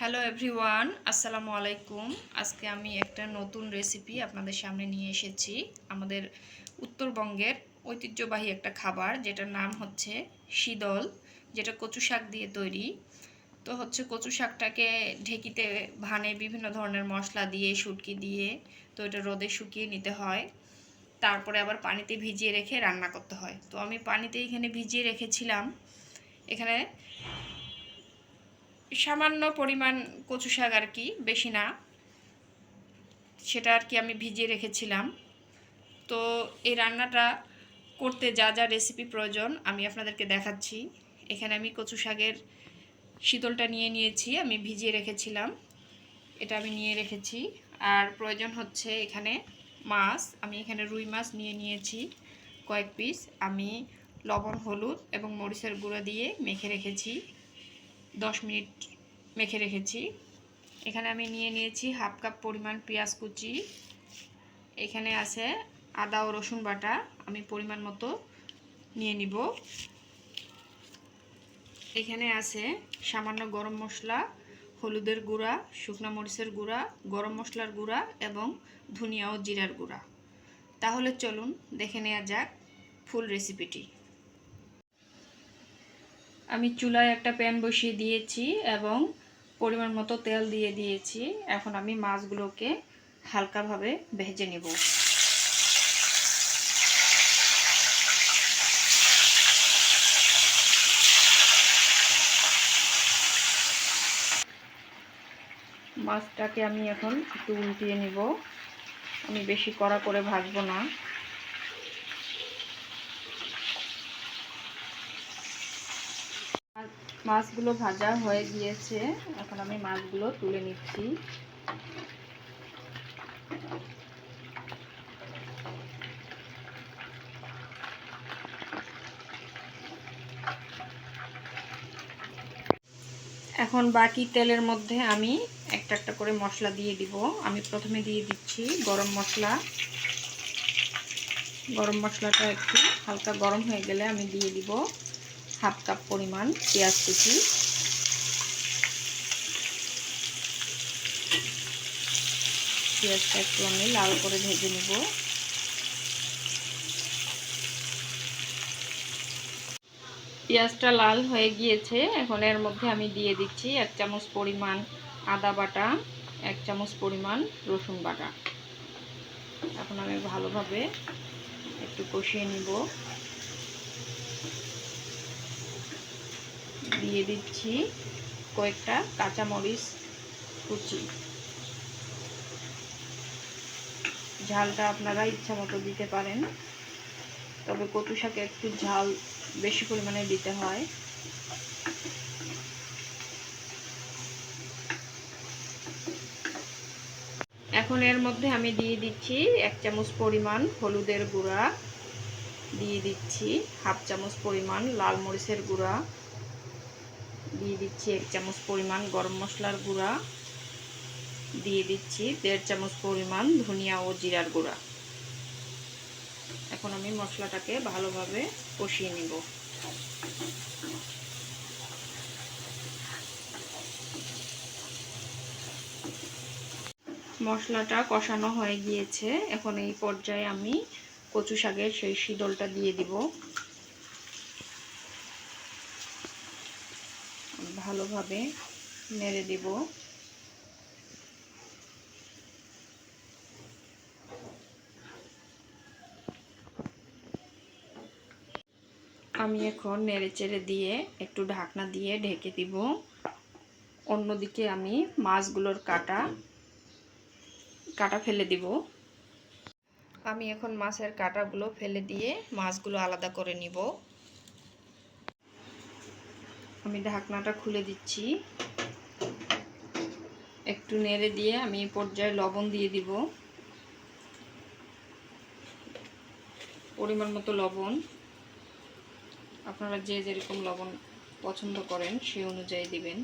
Hello everyone আসসালামু আলাইকুম। আজকে আমি একটা নতুন রেসিপি আপনাদের সামনে নিয়ে এসেছি। আমাদের উত্তরবঙ্গের ঐতিহ্যবাহী একটা খাবার, যেটার নাম হচ্ছে শীদল যেটা কচু শাক দিয়ে তৈরি। তো হচ্ছে কচু শাকটাকে ঢেকিতে ভানে বিভিন্ন ধরনের মশলা দিয়ে, শুটকি দিয়ে, তো এটা রোদে শুকিয়ে নিতে হয়। তারপরে আবার পানিতে ভিজিয়ে রেখে রান্না করতে হয়। তো আমি পানিতে এখানে ভিজিয়ে রেখেছিলাম। এখানে সামান্য পরিমাণ কচু শাক আর কি, বেশি না। সেটা আর কি আমি ভিজিয়ে রেখেছিলাম। তো এই রান্নাটা করতে যা যা রেসিপি প্রয়োজন আমি আপনাদেরকে দেখাচ্ছি। এখানে আমি কচু শাকের শীতলটা নিয়ে নিয়েছি, আমি ভিজিয়ে রেখেছিলাম। এটা আমি নিয়ে রেখেছি। আর প্রয়োজন হচ্ছে এখানে মাছ, আমি এখানে রুই মাছ নিয়ে নিয়েছি কয়েক পিস আমি লবণ, হলুদ এবং মরিচের গুঁড়ো দিয়ে মেখে রেখেছি। দশ মিনিট মেখে রেখেছি। এখানে আমি নিয়ে নিয়েছি হাফ কাপ পরিমাণ পেঁয়াজ কুচি। এখানে আছে আদা ও রসুন বাটা। আমি পরিমাণ মতো নিয়ে নিব। এখানে আছে সামান্য গরম মশলা, হলুদের গুঁড়া, শুকনো মরিচের গুঁড়া, গরম মশলার গুঁড়া এবং ধনিয়া ও জিরার গুঁড়া। তাহলে চলুন দেখে নেওয়া যাক ফুল রেসিপিটি। আমি চুলায় একটা প্যান বসিয়ে দিয়েছি এবং পরিমাণ মতো তেল দিয়ে দিয়েছি। এখন আমি মাছগুলোকে হালকাভাবে ভেজে নেব। মাছটাকে আমি এখন একটু উল্টিয়ে নিব। আমি বেশি কড়া করে ভাজবো না। মাছগুলো ভাজা হয়ে গিয়েছে। এখন আমি মাছগুলো তুলে নিচ্ছি। এখন বাকি তেলের মধ্যে আমি একটা একটা করে মশলা দিয়ে দিব। আমি প্রথমে দিয়ে দিচ্ছি গরম মশলা। গরম মশলাটা একটু হালকা গরম হয়ে গেলে আমি দিয়ে দিব। হাফ কাপ পরিমাণ পেঁয়াজ কুচি। পেঁয়াজটা একটু আমি লাল করে ভেজে নেব। পেঁয়াজটা লাল হয়ে গিয়েছে, এখন এর মধ্যে আমি দিয়ে দিচ্ছি এক চামচ পরিমাণ আদা বাটা, এক চামচ পরিমাণ রসুন বাটা। এখন আমি ভালোভাবে একটু কষিয়ে নিব। দিয়ে দিচ্ছি কয়েকটা কাঁচামরিচ কুচি। ঝালটা আপনারা ইচ্ছা মতো দিতে পারেন, তবে কচু শাকে একটু ঝাল বেশি পরিমাণে দিতে হয়। এখন এর মধ্যে আমি দিয়ে দিচ্ছি এক চামচ পরিমাণ হলুদের গুঁড়া, দিয়ে দিচ্ছি হাফ চামচ পরিমাণ লাল মরিচের গুঁড়া। দিয়ে দিচ্ছি এক চামচ পরিমাণ গরম মশলার গুঁড়া। দিয়ে দিচ্ছি দেড় চামচ পরিমাণ ধনিয়া ও জিরার গুঁড়া। এখন আমি মশলাটাকে ভালোভাবে কষিয়ে নিব। মশলাটা কষানো হয়ে গিয়েছে। এখন এই পর্যায়ে আমি কচু শাকের সেই শীতলটা দিয়ে দিব। ভালোভাবে নেড়ে দিব। আমি এখন নেড়ে চেড়ে দিয়ে একটু ঢাকনা দিয়ে ঢেকে দিব। অন্যদিকে আমি মাছগুলোর কাটা কাটা ফেলে দিব। আমি এখন মাছের কাটাগুলো ফেলে দিয়ে মাছগুলো আলাদা করে নিব। আমি ঢাকনাটা খুলে দিচ্ছি। একটু নেড়ে দিয়ে আমি পর্যায়ে লবণ দিয়ে দিব। পরিমাণ মতো লবণ। আপনারা যে যেরকম লবণ পছন্দ করেন সেই অনুযায়ী দিবেন।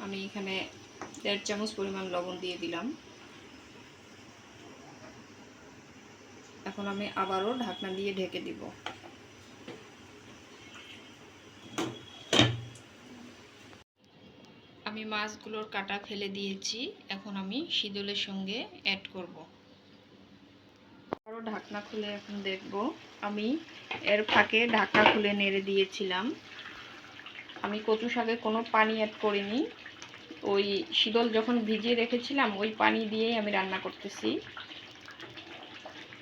আমি এখানে দেড় চামচ পরিমাণ লবণ দিয়ে দিলাম। এখন আমি আবারও ঢাকনা দিয়ে ঢেকে দিব। মাছগুলোর কাটা ফেলে দিয়েছি। এখন আমি শীতলের সঙ্গে অ্যাড করব। আরও ঢাকনা খুলে এখন দেখব। আমি এর ফাঁকে ঢাকনা খুলে নেড়ে দিয়েছিলাম। আমি কচু শাকে কোনো পানি অ্যাড করিনি। ওই শীতল যখন ভিজিয়ে রেখেছিলাম, ওই পানি দিয়েই আমি রান্না করতেছি।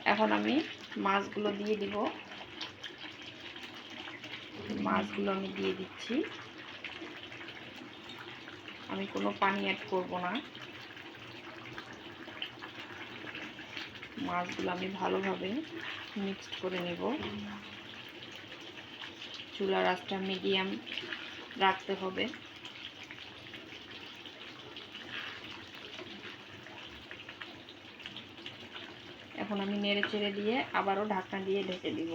এখন আমি মাছগুলো দিয়ে দিব। মাছগুলো আমি দিয়ে দিচ্ছি। আমি কোনো পানি অ্যাড করব না। মাছগুলো আমি ভালোভাবে মিক্সড করে নেব। চুলার আঁচটা মিডিয়াম রাখতে হবে। এখন আমি নেড়ে চেড়ে দিয়ে আবারও ঢাকনা দিয়ে ঢেকে দিব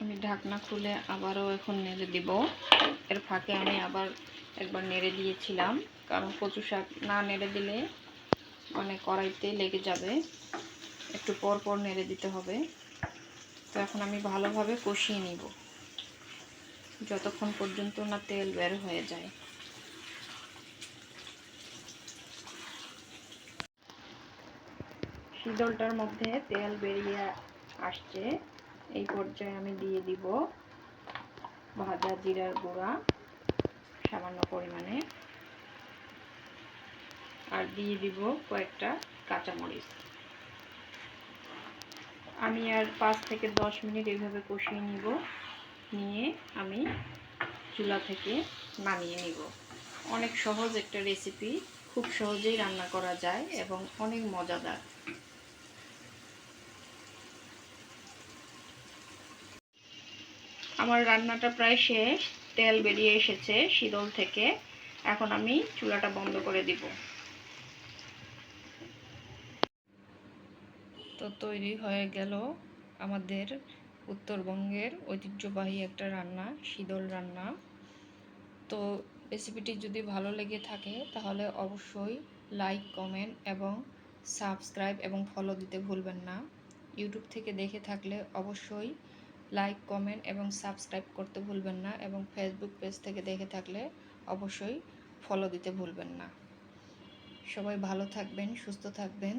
আমি ঢাকনা খুলে আবারও এখন নেড়ে দিব। এর ফাঁকে আমি আবার একবার নেড়ে দিয়েছিলাম, কারণ কচু শাক না নেড়ে দিলে মানে কড়াইতে লেগে যাবে। একটু পর পর নেড়ে দিতে হবে। তো এখন আমি ভালোভাবে কষিয়ে নিব। যতক্ষণ পর্যন্ত না তেল বের হয়ে যায়। শীতলটার মধ্যে তেল বেরিয়ে আসছে। এই পর্যায়ে আমি দিয়ে দিব ভাজা জিরার গুঁড়া সামান্য পরিমাণে। আর দিয়ে দিব কয়েকটা কাঁচামরিচ। আমি আর পাঁচ থেকে দশ মিনিট এইভাবে কষিয়ে নিব, নিয়ে আমি চুলা থেকে নামিয়ে নিব। অনেক সহজ একটা রেসিপি খুব সহজেই রান্না করা যায় এবং অনেক মজাদার। আমার রান্নাটা প্রায় শেষ, তেল বেরিয়ে এসেছে শীতল থেকে। এখন আমি চুলাটা বন্ধ করে দিব। তো তৈরি হয়ে গেল আমাদের উত্তরবঙ্গের ঐতিহ্যবাহী একটা রান্না, শীতল রান্না। তো রেসিপিটি যদি ভালো লেগে থাকে, তাহলে অবশ্যই লাইক কমেন্ট এবং সাবস্ক্রাইব এবং ফলো দিতে ভুলবেন না। ইউটিউব থেকে দেখে থাকলে অবশ্যই লাইক, কমেন্ট এবং সাবস্ক্রাইব করতে ভুলবেন না এবং ফেসবুক পেজ থেকে দেখে থাকলে অবশ্যই ফলো দিতে ভুলবেন না। সবাই ভালো থাকবেন, সুস্থ থাকবেন।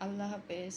আল্লাহ হাফেজ।